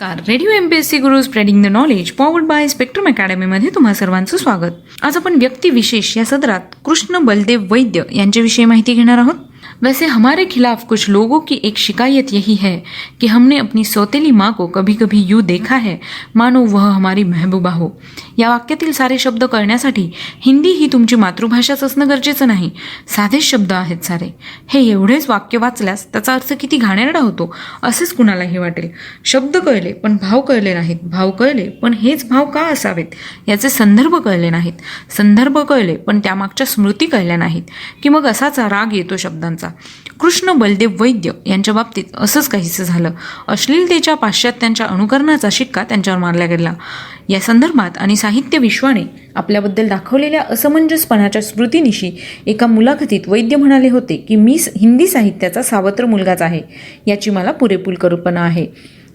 Car radio M P S C Guru spreading the knowledge powered by spectrum अकॅडमीमध्ये तुम्हा सर्वांचं स्वागत. आज आपण व्यक्तिविशेष या सदरात कृष्ण बलदेव वैद्य यांच्याविषयी माहिती घेणार आहोत. वैसे हमारे खिलाफ कुछ लोगों की एक शिकायत यही है कि हमने अपनी सौतेली माँ को कभी कभी यूं देखा है। मानो वह हमारी महबूबा हो। या वाक्यातील सारे शब्द कळण्यासाठी हिंदी ही तुमची मातृभाषाच असणं गरजेचं नाही। साधेच शब्द आहेत सारे। हे एवढेच वाक्य वाचल्यास त्याचा अर्थ किती घाणेरडा होतो असेच कुणालाही वाटेल? शब्द कळले पण भाव कळले नाहीत. भाव कळले पण हेच भाव का असावेत? याचे संदर्भ कळले नाहीत. संदर्भ कळले पण त्यामागच्या स्मृती कळल्या नाहीत. की मग असाचा राग येतो शब्दांचा. कृष्ण बलदेव वैद्य यांच्या बाबतीत असंच काहीसं झालं. अश्लीलतेच्या पाश्चात्यांच्या अनुकरणाचा शिक्का त्यांच्यावर मारला गेला. या संदर्भात आणि साहित्य विश्वाने आपल्याबद्दल दाखवलेल्या असमंजसपणाच्या स्मृतीनिशी एका मुलाखतीत वैद्य म्हणाले होते की मी हिंदी साहित्याचा सावत्र मुलगाच आहे. याची मला पुरेपूर कल्पना आहे.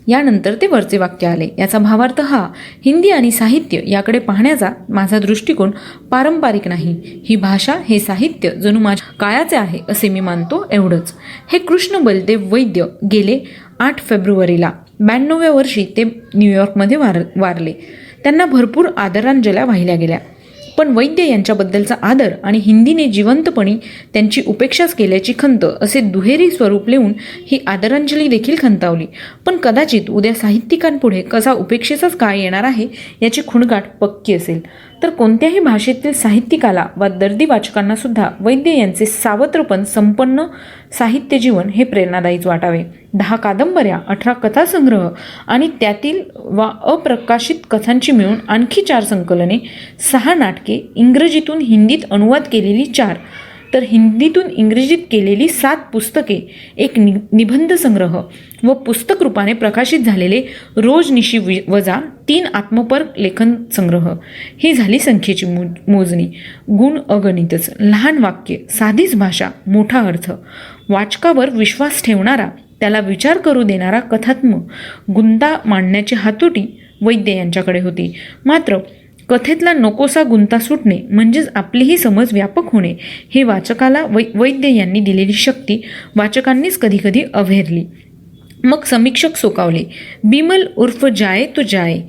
यानंतर ते वरचे वाक्य आले. याचा भावार्थ हा हिंदी आणि साहित्य याकडे पाहण्याचा माझा दृष्टिकोन पारंपरिक नाही. ही भाषा हे साहित्य जणू माझ्या काळाचे आहे असे मी मानतो एवढंच. हे कृष्ण बलदेव वैद्य गेले आठ फेब्रुवारीला. ब्याण्णव्या वर्षी ते न्यूयॉर्कमध्ये वार वारले. त्यांना भरपूर आदरांजल्या वाहिल्या गेल्या. पण वैद्य यांच्याबद्दलचा आदर आणि हिंदीने जिवंतपणी त्यांची उपेक्षाच केल्याची खंत असे दुहेरी स्वरूप लिहून ही आदरांजली देखील खंतावली. पण कदाचित उद्या साहित्यिकांपुढे कसा उपेक्षेचाच काळ येणार आहे याची खुणगाठ पक्की असेल. तर कोणत्याही भाषेतील साहित्यिकाला वा दर्दी वाचकांना सुद्धा वैद्य यांचे सावत्रपण संपन्न साहित्य जीवन हे प्रेरणादायीच वाटावे. दहा कादंबऱ्या अठरा कथासंग्रह आणि त्यातील वा अप्रकाशित कथांची मिळून आणखी चार संकलने सहा नाटके इंग्रजीतून हिंदीत अनुवाद केलेली चार तर हिंदीतून इंग्रजीत केलेली सात पुस्तके एक नि निबंध संग्रह व पुस्तक रूपाने प्रकाशित झालेले रोजनिशी वि वजा तीन आत्मपर लेखन संग्रह. ही झाली संख्येची मो मोजणी. गुण अगणितच. लहान वाक्य साधीच भाषा मोठा अर्थ. वाचकावर विश्वास ठेवणारा त्याला विचार करू देणारा कथात्म गुंता मांडण्याची हातोटी वैद्य यांच्याकडे होती. मात्र कथेतला नकोसा गुंता सुटणे म्हणजेच आपलीही समज व्यापक होणे हे वाचकाला वै वैद्य यांनी दिलेली शक्ती वाचकांनीच कधीकधी अव्हेरली. मग समीक्षक सोकावले बिमल उर्फ जाय तो जाय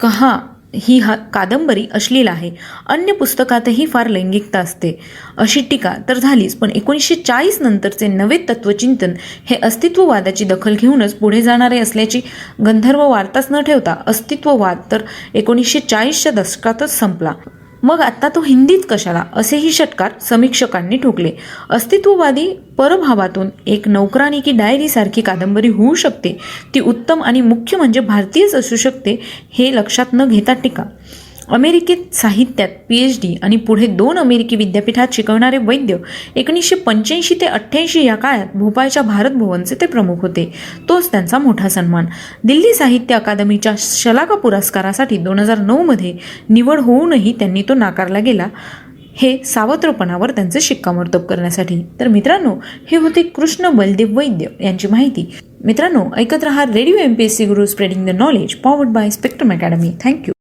कहा ही हा कादंबरी अश्लील आहे. अन्य पुस्तकातही फार लैंगिकता असते. अशी टीका तर झालीच पण एकोणीसशे चाळीस नंतरचे नवे तत्वचिंतन हे अस्तित्ववादाची दखल घेऊनच पुढे जाणारे असल्याची गंधर्व वार्ताच न ठेवता अस्तित्ववाद तर एकोणीसशे चाळीसच्या दशकातच संपला. मग आत्ता तो हिंदीत कशाला? असेही षटकार समीक्षकांनी ठोकले. अस्तित्ववादी परभावातून एक नौकराणी की डायरी सारखी कादंबरी होऊ शकते ती उत्तम आणि मुख्य म्हणजे भारतीयच असू शकते हे लक्षात न घेता टीका. अमेरिकेत साहित्यात पी एच डी आणि पुढे दोन अमेरिकी विद्यापीठात शिकवणारे वैद्य एकोणीसशे पंच्याऐंशी ते अठ्ठ्याऐंशी या काळात भोपाळच्या भारत भवनचे ते प्रमुख होते. तोच त्यांचा मोठा सन्मान. दिल्ली साहित्य अकादमीच्या शलाका पुरस्कारासाठी दोन हजार नऊमध्ये निवड होऊनही त्यांनी तो नाकारला गेला. हे सावत्रपणावर त्यांचे शिक्कामोर्तब करण्यासाठी. तर मित्रांनो हे होते कृष्ण बलदेव वैद्य यांची माहिती. मित्रांनो ऐकत रहा radio M P S C Guru spreading the knowledge powered by spectrum academy thank you